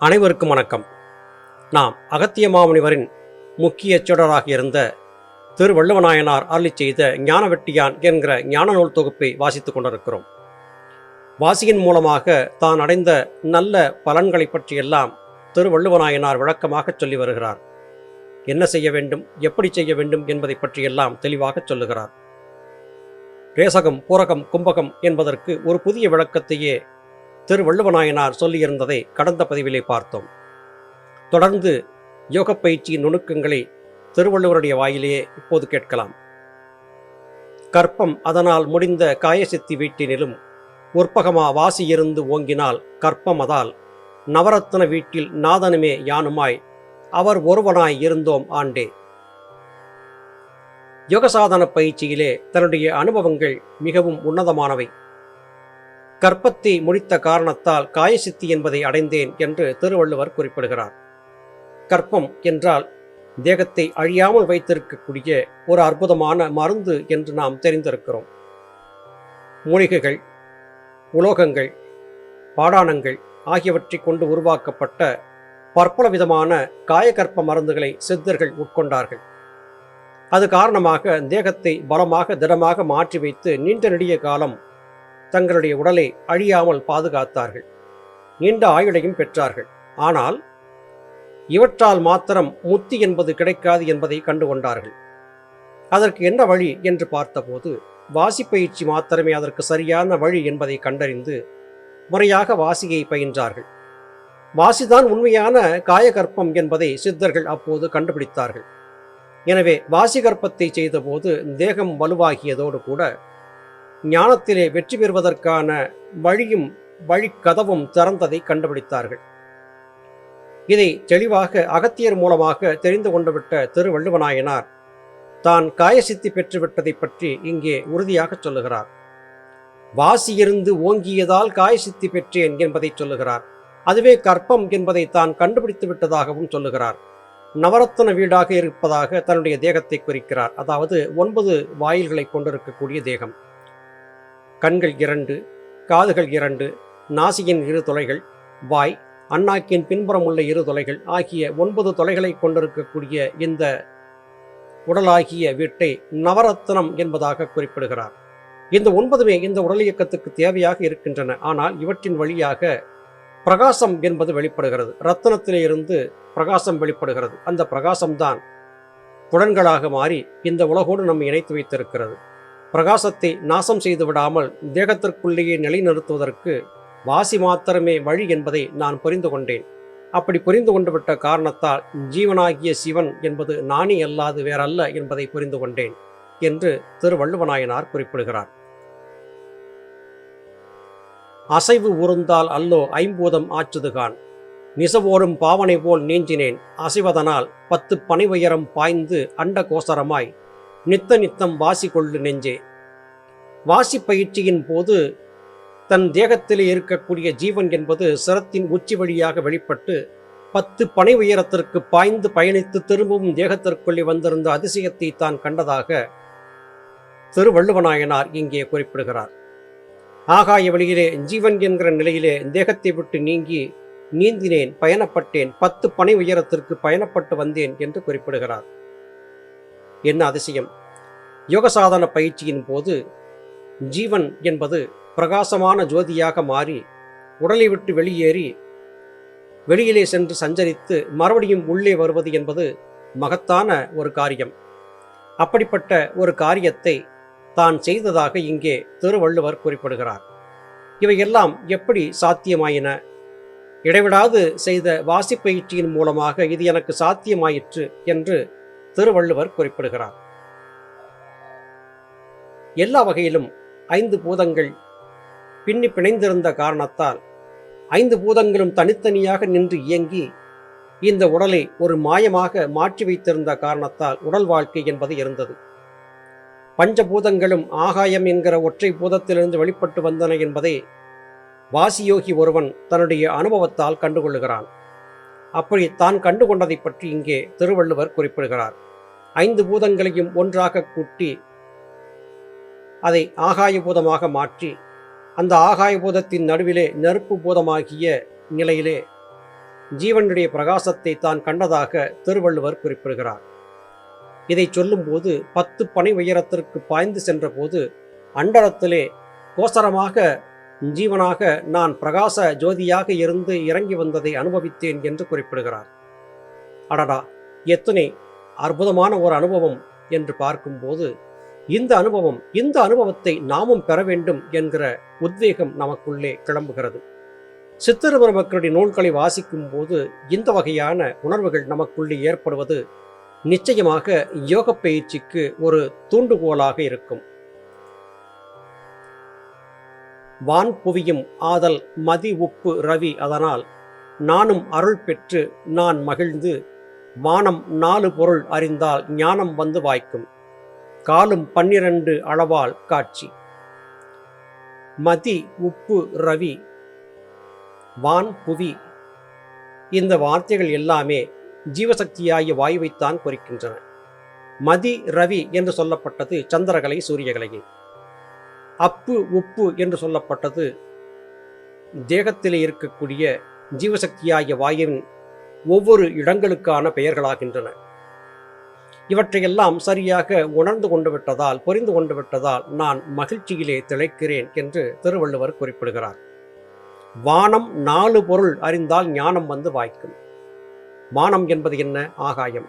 அனைவருக்கும் வணக்கம். நாம் அகத்திய மாமுனிவரின் முக்கிய சீடராக இருந்த திருவள்ளுவநாயனார் அருளிச் செய்த ஞானவெட்டியான் என்கிற ஞான நூல் தொகுப்பை வாசித்துக் கொண்டிருக்கிறோம். வாசியின் மூலமாக தான் அடைந்த நல்ல பலன்களை பற்றியெல்லாம் திருவள்ளுவநாயனார் விளக்கமாகச் சொல்லி வருகிறார். என்ன செய்ய வேண்டும் எப்படி செய்ய வேண்டும் என்பதை பற்றியெல்லாம் தெளிவாக சொல்லுகிறார். ரேசகம் பூரகம் கும்பகம் என்பதற்கு ஒரு புதிய விளக்கத்தையே திருவள்ளுவநாயனார் சொல்லியிருந்ததை கடந்த பதிவிலே பார்த்தோம். தொடர்ந்து யோக பயிற்சியின் நுணுக்கங்களை திருவள்ளுவருடைய வாயிலேயே இப்போது கேட்கலாம். கற்பம் அதனால் முடிந்த காயசித்தி வீட்டினிலும் உற்பகமா வாசியிருந்து ஓங்கினால் கற்பம் அதால் நவரத்ன வீட்டில் நாதனுமே யானுமாய் அவர் ஒருவனாய் இருந்தோம் ஆண்டே. யோகசாதன பயிற்சியிலே தன்னுடைய அனுபவங்கள் மிகவும் உன்னதமானவை. கற்பத்தை முடித்த காரணத்தால் காயசித்தி என்பதை அடைந்தேன் என்று திருவள்ளுவர் குறிப்பிடுகிறார். கற்பம் என்றால் தேகத்தை அழியாமல் வைத்திருக்கக்கூடிய ஒரு அற்புதமான மருந்து என்று நாம் தெரிந்திருக்கிறோம். மூலிகைகள் உலோகங்கள் பாடானங்கள் ஆகியவற்றை கொண்டு உருவாக்கப்பட்ட பற்பல விதமான காயகற்ப மருந்துகளை சித்தர்கள் உட்கொண்டார்கள். அது காரணமாக தேகத்தை பலமாக திடமாக மாற்றி வைத்து நீண்ட நெடிய காலம் தங்களுடைய உடலை அழியாமல் பாதுகாத்தார்கள். நீண்ட ஆயுளையும் பெற்றார்கள். ஆனால் இவற்றால் மாத்திரம் முத்தி என்பது கிடைக்காது என்பதை கண்டுகொண்டார்கள். அதற்கு என்ன வழி என்று பார்த்தபோது வாசிப்பயிற்சி மாத்திரமே அதற்கு சரியான வழி என்பதை கண்டறிந்து முறையாக வாசியை பயின்றார்கள். வாசிதான் உண்மையான காயகற்பம் என்பதை சித்தர்கள் அப்போது கண்டுபிடித்தார்கள். எனவே வாசிகற்பத்தை செய்தபோது தேகம் வலுவாகியதோடு கூட ஞானத்திலே வெற்றி பெறுவதற்கான வழியும் வழிக்கதவும் திறந்ததை கண்டுபிடித்தார்கள். இதை தெளிவாக அகத்தியர் மூலமாக தெரிந்து கொண்டுவிட்ட திருவள்ளுவநாயனார் தான் காயசித்தி பெற்றுவிட்டதை பற்றி இங்கே உறுதியாக சொல்லுகிறார். வாசியிருந்து ஓங்கியதால் காயசித்தி பெற்றேன் என்பதை சொல்லுகிறார். அதுவே கற்பம் என்பதை தான் கண்டுபிடித்து விட்டதாகவும் சொல்லுகிறார். நவரத்தன வீடாக இருப்பதாக தன்னுடைய தேகத்தை குறிக்கிறார். அதாவது ஒன்பது வாயில்களை கொண்டிருக்கக்கூடிய தேகம். கண்கள் இரண்டு காதுகள் இரண்டு நாசியின் இரு தொலைகள் வாய் அண்ணாக்கின் பின்புறம் உள்ள இரு தொலைகள் ஆகிய ஒன்பது தொலைகளை கொண்டிருக்கக்கூடிய இந்த உடலாகிய வீட்டை நவரத்னம் என்பதாக குறிப்பிடுகிறார். இந்த ஒன்பதுமே இந்த உடல் இயக்கத்துக்கு தேவையாக இருக்கின்றன. ஆனால் இவற்றின் வழியாக பிரகாசம் என்பது வெளிப்படுகிறது. ரத்தனத்திலே இருந்து பிரகாசம் வெளிப்படுகிறது. அந்த பிரகாசம்தான் புலன்களாக மாறி இந்த உலகோடு நம்மை இணைத்து வைத்திருக்கிறது. பிரகாசத்தை நாசம் செய்து விடாமல் தேகத்திற்குள்ளேயே நிலைநிறுத்துவதற்கு வாசி மாத்திரமே வழி என்பதை நான் புரிந்து கொண்டேன். அப்படி புரிந்து கொண்டுவிட்ட காரணத்தால் ஜீவனாகிய சிவன் என்பது நானே அல்லாது வேறல்ல என்பதை புரிந்து கொண்டேன் என்று திருவள்ளுவநாயனார் குறிப்பிடுகிறார். அசைவு உருந்தால் அல்லோ ஐம்பூதம் ஆச்சுதுகான். நிசவோரும் பாவனை போல் நீஞ்சினேன். அசைவதனால் பத்து பனை உயரம் பாய்ந்து அண்ட கோசரமாய். நித்த நித்தம் வாசி கொள்ளு நெஞ்சே. வாசி பயிற்சியின் போது தன் தேகத்திலே இருக்கக்கூடிய ஜீவன் என்பது சிரத்தின் உச்சி வழியாக வெளிப்பட்டு பத்து பனை உயரத்திற்கு பாய்ந்து பயணித்து திரும்பவும் தேகத்திற்குள்ளே வந்திருந்த அதிசயத்தை தான் கண்டதாக திருவள்ளுவநாயனார் இங்கே குறிப்பிடுகிறார். ஆகாய வழியிலே ஜீவன் என்கிற நிலையிலே தேகத்தை விட்டு நீங்கி நீந்தினேன் பயணப்பட்டேன் பத்து பனை உயரத்திற்கு பயணப்பட்டு வந்தேன் என்று குறிப்பிடுகிறார். என்ன அதிசயம்? யோகசாதன பயிற்சியின் போது ஜீவன் என்பது பிரகாசமான ஜோதியாக மாறி உடலை விட்டு வெளியேறி வெளியிலே சென்று சஞ்சரித்து மறுபடியும் உள்ளே வருவது என்பது மகத்தான ஒரு காரியம். அப்படிப்பட்ட ஒரு காரியத்தை தான் செய்ததாக இங்கே திருவள்ளுவர் குறிப்பிடுகிறார். இவையெல்லாம் எப்படி சாத்தியமாயின? இடைவிடாது செய்த வாசிப்பயிற்சியின் மூலமாக இது எனக்கு சாத்தியமாயிற்று என்று திருவள்ளுவர் குறிப்பிடுகிறார். எல்லா வகையிலும் ஐந்து பூதங்கள் பின்னி பிணைந்திருந்த காரணத்தால் ஐந்து பூதங்களும் தனித்தனியாக நின்று இயங்கி இந்த உடலை ஒரு மாயமாக மாற்றி வைத்திருந்த காரணத்தால் உடல் வாழ்க்கை என்பது இருந்தது. பஞ்சபூதங்களும் ஆகாயம் என்கிற ஒற்றை பூதத்திலிருந்து வெளிப்பட்டு வந்தன என்பதை வாசியோகி ஒருவன் தன்னுடைய அனுபவத்தால் கண்டுகொள்ளுகிறான் அப்படி தான் கண்டுகொண்டதை பற்றி இங்கே திருவள்ளுவர் குறிப்பிடுகிறார். ஐந்து பூதங்களையும் ஒன்றாக கூட்டி அதை ஆகாய பூதமாக மாற்றி அந்த ஆகாய பூதத்தின் நடுவிலே நெருப்பு பூதமாகிய நிலையிலே ஜீவனுடைய பிரகாசத்தை தான் கண்டதாக திருவள்ளுவர் குறிப்பிடுகிறார். இதை சொல்லும்போது பத்து பனை உயரத்திற்கு பாய்ந்து சென்றபோது அண்டரத்திலே கோசரமாக ஜீவனாக நான் பிரகாச ஜோதியாக இருந்து இறங்கி வந்ததை அனுபவித்தேன் என்று குறிப்பிடுகிறார். அடடா எத்தனை அற்புதமான ஒரு அனுபவம் என்று பார்க்கும்போது இந்த அனுபவம் இந்த அனுபவத்தை நாமும் பெற வேண்டும் என்கிற உத்வேகம் நமக்குள்ளே கிளம்புகிறது. சித்திர பெருமக்களுடைய நூல்களை வாசிக்கும் போது இந்த வகையான உணர்வுகள் நமக்குள்ளே ஏற்படுவது நிச்சயமாக யோக பயிற்சிக்கு ஒரு தூண்டுகோலாக இருக்கும். வான் புவியும் ஆதல் மதி உப்பு ரவி அதனால் நானும் அருள் பெற்று நான் மகிழ்ந்து வானம் நாலு பொருள் அறிந்தால் ஞானம் வந்து வாய்க்கும். காலும் பன்னிரண்டு அளவால் காட்சி. மதி உப்பு ரவி வான் புவி இந்த வார்த்தைகள் எல்லாமே ஜீவசக்தியாகிய வாயுவைத்தான் குறிக்கின்றன. மதி ரவி என்று சொல்லப்பட்டது சந்திரகலை சூரியகலையை. அப்பு உப்பு என்று சொல்லப்பட்டது. தேகத்திலே இருக்கக்கூடிய ஜீவசக்தியாகிய வாயுவின் ஒவ்வொரு இடங்களுக்கான பெயர்களாகின்றன. இவற்றையெல்லாம் சரியாக உணர்ந்து கொண்டு விட்டதால் புரிந்து கொண்டு விட்டதால் நான் மகிழ்ச்சியிலே திளைக்கிறேன் என்று திருவள்ளுவர் குறிப்பிடுகிறார். வானம் நாலு பொருள் அறிந்தால் ஞானம் வந்து வாய்க்கும். வானம் என்பது என்ன? ஆகாயம்.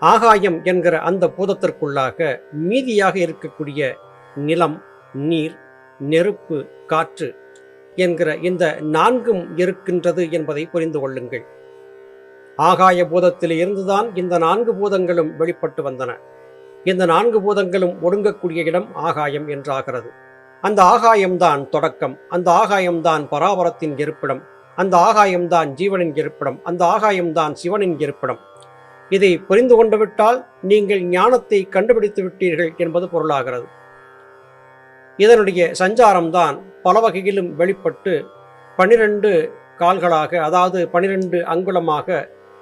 ஆகாயம் என்கிற அந்த பூதத்திற்குள்ளாக மீதியாக இருக்கக்கூடிய நிலம் நீர் நெருப்பு காற்று என்கிற இந்த நான்கும் இருக்கின்றது என்பதை புரிந்து கொள்ளுங்கள். ஆகாய பூதத்தில் இருந்துதான் இந்த நான்கு பூதங்களும் வெளிப்பட்டு வந்தன. இந்த நான்கு பூதங்களும் ஒடுங்கக்கூடிய இடம் ஆகாயம் என்றாகிறது. அந்த ஆகாயம்தான் தொடக்கம் அந்த ஆகாயம்தான் பராபரத்தின் இருப்பிடம் அந்த ஆகாயம்தான் ஜீவனின் இருப்பிடம் அந்த ஆகாயம்தான் சிவனின் இருப்பிடம். இதை புரிந்து கொண்டுவிட்டால் நீங்கள் ஞானத்தை கண்டுபிடித்து விட்டீர்கள் என்பது பொருளாகிறது. இதனுடைய சஞ்சாரம்தான் பல வகையிலும் வெளிப்பட்டு பனிரெண்டு கால்களாக அதாவது பனிரெண்டு அங்குலமாக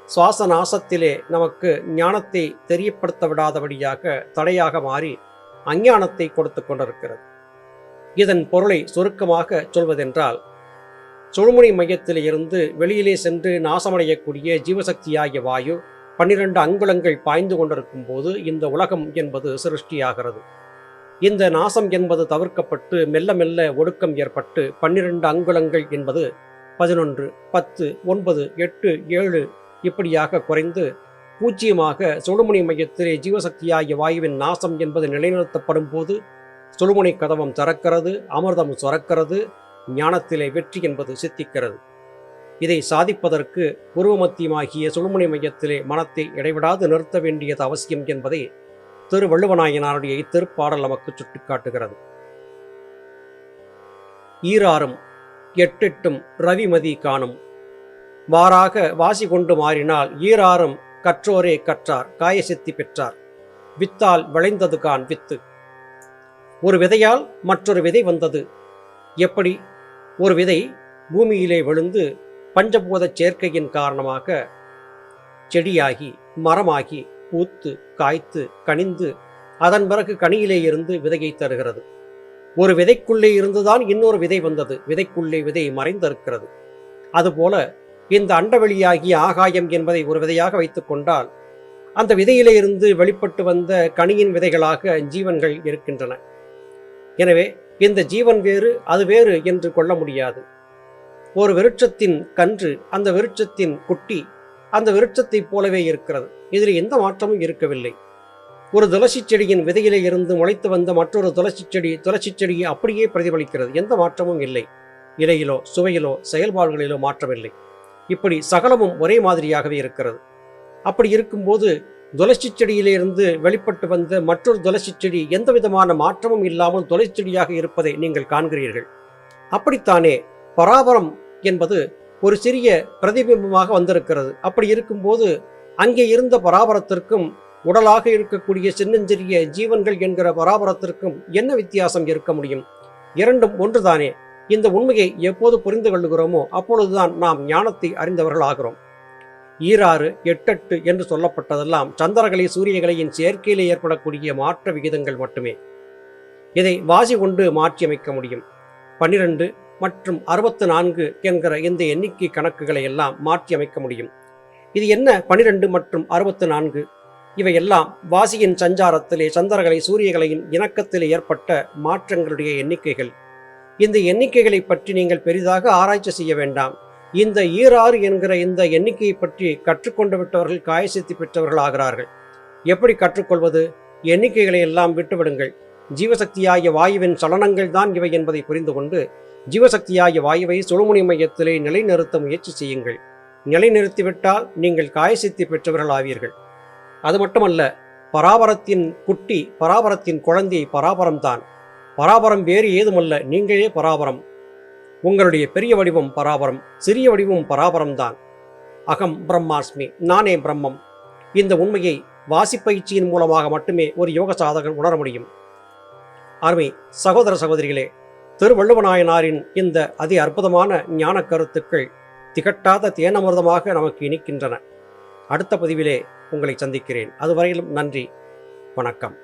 சுவாச நாசத்திலே நமக்கு ஞானத்தை தெரியப்படுத்த விடாதபடியாக தடையாக மாறி அஞ்ஞானத்தை கொடுத்து கொண்டிருக்கிறது. இதன் பொருளை சுருக்கமாக சொல்வதென்றால் சுழுமுனை மையத்தில் இருந்து வெளியிலே சென்று நாசமடையக்கூடிய ஜீவசக்தியாகிய வாயு பன்னிரண்டு அங்குலங்கள் பாய்ந்து கொண்டிருக்கும் போது இந்த உலகம் என்பது சிருஷ்டியாகிறது. இந்த நாசம் என்பது தவிர்க்கப்பட்டு மெல்ல மெல்ல ஒடுக்கம் ஏற்பட்டு பன்னிரண்டு அங்குலங்கள் என்பது பதினொன்று பத்து ஒன்பது எட்டு ஏழு இப்படியாக குறைந்து பூஜ்ஜியமாக சுழுமுனை மையத்திலே ஜீவசக்தியாகிய வாயுவின் நாசம் என்பது நிலைநிறுத்தப்படும் போது சுழுமுனை கதவம் திறக்கிறது அமிர்தம் சுரக்கிறது ஞானத்திலே வெற்றி என்பது சித்திக்கிறது. இதை சாதிப்பதற்கு உருவமத்தியமாகிய சுழுமுனை மையத்திலே மனத்தை இடைவிடாது நிறுத்த வேண்டியது அவசியம் என்பதை திருவள்ளுவநாயனாருடைய இத்திருப்பாடல் நமக்கு சுட்டிக்காட்டுகிறது. ஈராறும் எட்டெட்டும் ரவிமதி காணும். மாறாக வாசி கொண்டு மாறினால் ஈராறும் கற்றோரே கற்றார் காயசித்தி பெற்றார். வித்தால் விளைந்தது கான் வித்து. ஒரு விதையால் மற்றொரு விதை வந்தது. எப்படி? ஒரு விதை பூமியிலே விழுந்து பஞ்சபூத சேர்க்கையின் காரணமாக செடியாகி மரமாகி பூத்து காய்த்து கனிந்து அதன் பிறகு கனியிலே இருந்து விதையை தருகிறது. ஒரு விதைக்குள்ளே இருந்துதான் இன்னொரு விதை வந்தது. விதைக்குள்ளே விதை மறைந்திருக்கிறது. அதுபோல இந்த அண்டவெளியாகிய ஆகாயம் என்பதை ஒரு விதையாக வைத்துக் கொண்டால் அந்த விதையிலே இருந்து வெளிப்பட்டு வந்த கனியின் விதைகளாக ஜீவன்கள் இருக்கின்றன. எனவே இந்த ஜீவன் வேறு அது வேறு என்று கொள்ள முடியாது. ஒரு விருட்சத்தின் கன்று அந்த விருட்சத்தின் குட்டி அந்த விருட்சத்தைப் போலவே இருக்கிறது. இதில் எந்த மாற்றமும் இருக்கவில்லை. ஒரு துளசி செடியின் விதையிலே இருந்து முளைத்து வந்த மற்றொரு துளசி செடி துளசி செடியை அப்படியே பிரதிபலிக்கிறது. எந்த மாற்றமும் இல்லை. இலையிலோ சுவையிலோ செயல்பாடுகளிலோ மாற்றமில்லை. இப்படி சகலமும் ஒரே மாதிரியாகவே இருக்கிறது. அப்படி இருக்கும்போது துளசி செடியிலிருந்து வெளிப்பட்டு வந்த மற்றொரு துளசி செடி எந்த விதமான மாற்றமும் இல்லாமல் துளசி செடியாக இருப்பதை நீங்கள் காண்கிறீர்கள். அப்படித்தானே பராபரம் என்பது ஒரு சிறிய பிரதிபிம்பமாக வந்திருக்கிறது. அப்படி இருக்கும்போது அங்கே இருந்த பராபரத்திற்கும் உடலாக இருக்கக்கூடிய சின்னஞ்சிறிய ஜீவன்கள் என்கிற பராபரத்திற்கும் என்ன வித்தியாசம் இருக்க முடியும்? இரண்டும் ஒன்றுதானே? இந்த உண்மையை எப்போது புரிந்து கொள்ளுகிறோமோ அப்பொழுதுதான் நாம் ஞானத்தை அறிந்தவர்களாகிறோம் ஈராறு எட்டெட்டு என்று சொல்லப்பட்டதெல்லாம் சந்திரகலை சூரியகலையின் சேர்க்கையிலே ஏற்படக்கூடிய மாற்ற விகிதங்கள் மட்டுமே. இதை வாசி கொண்டு மாற்றியமைக்க முடியும். பன்னிரண்டு மற்றும் அறுபத்து நான்கு என்கிற இந்த எண்ணிக்கை கணக்குகளை எல்லாம் மாற்றி அமைக்க முடியும். இது என்ன? பனிரெண்டு மற்றும் அறுபத்து நான்கு இவையெல்லாம் வாசியின் சஞ்சாரத்திலே சந்திரகலை சூரியகலையின் இணக்கத்தில் ஏற்பட்ட மாற்றங்களுடைய எண்ணிக்கைகள். இந்த எண்ணிக்கைகளை பற்றி நீங்கள் பெரிதாக ஆராய்ச்சி செய்ய வேண்டாம். இந்த ஈராறு என்கிற இந்த எண்ணிக்கையை பற்றி கற்றுக்கொண்டு விட்டவர்கள் காயசித்தி பெற்றவர்கள் ஆகிறார்கள். எப்படி கற்றுக்கொள்வது? எண்ணிக்கைகளை எல்லாம் விட்டுவிடுங்கள். ஜீவசக்தியாகிய வாயுவின் சலனங்கள் தான் இவை என்பதை புரிந்து கொண்டு ஜீவசக்தியாகிய வாயுவை சுழுமுனை மையத்திலே நிலைநிறுத்த முயற்சி செய்யுங்கள். நிலைநிறுத்திவிட்டால் நீங்கள் காயசித்தி பெற்றவர்கள் ஆவீர்கள் அது மட்டுமல்ல பராபரத்தின் குட்டி பராபரத்தின் குழந்தை பராபரம்தான் பராபரம் வேறு ஏதுமல்ல நீங்களே பராபரம். உங்களுடைய பெரிய வடிவம் பராபரம் சிறிய வடிவம் பராபரம்தான் அகம் பிரம்மாஸ்மி நானே பிரம்மம். இந்த உண்மையை வாசிப்பயிற்சியின் மூலமாக மட்டுமே ஒரு யோக சாதகன் உணர முடியும். அருமை சகோதர சகோதரிகளே திருவள்ளுவநாயனாரின் இந்த அதி அற்புதமான ஞான கருத்துக்கள் திகட்டாத தேனமிர்தமாக நமக்கு இனிக்கின்றன. அடுத்த பதிவிலே உங்களை சந்திக்கிறேன். அதுவரையிலும் நன்றி. வணக்கம்.